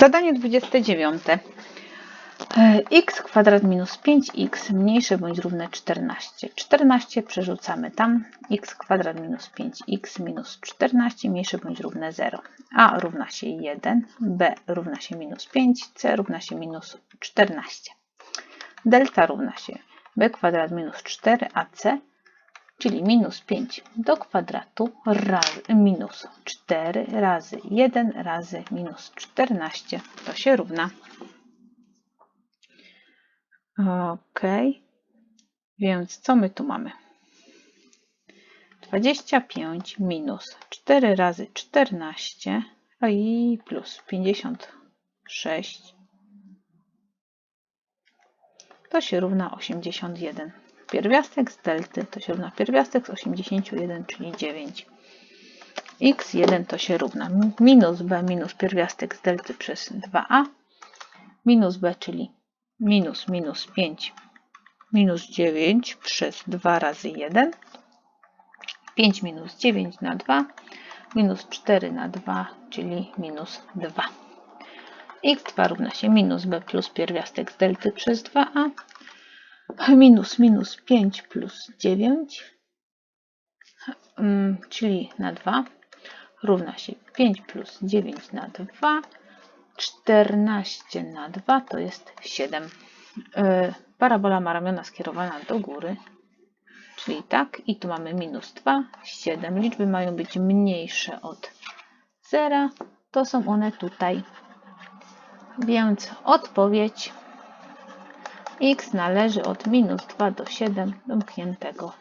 Zadanie 29. E, x kwadrat minus 5x mniejsze bądź równe 14. 14 przerzucamy tam. x kwadrat minus 5x minus 14 mniejsze bądź równe 0. a równa się 1, b równa się minus 5, c równa się minus 14. Delta równa się b kwadrat minus 4ac, czyli minus 5 do kwadratu razy, minus 4 razy 1 razy minus 14. To się równa. Ok, więc co my tu mamy? 25 minus 4 razy 14 a i plus 56 to się równa 81. Pierwiastek z delty to się równa pierwiastek z 81, czyli 9. x1 to się równa minus b minus pierwiastek z delty przez 2a minus b, czyli minus minus 5 minus 9 przez 2 razy 1. 5 minus 9 na 2 minus 4 na 2, czyli minus 2. x2 równa się minus b plus pierwiastek z delty przez 2a minus minus 5 plus 9, mm, czyli na 2 równa się 5 plus 9 na 2, 14 na 2 to jest 7. Yy, Parabola ma ramiona skierowane do góry, czyli tak. I tu mamy minus 2, 7. Liczby mają być mniejsze od 0. To są one tutaj. Więc odpowiedź x należy od minus 2 do 7 domkniętego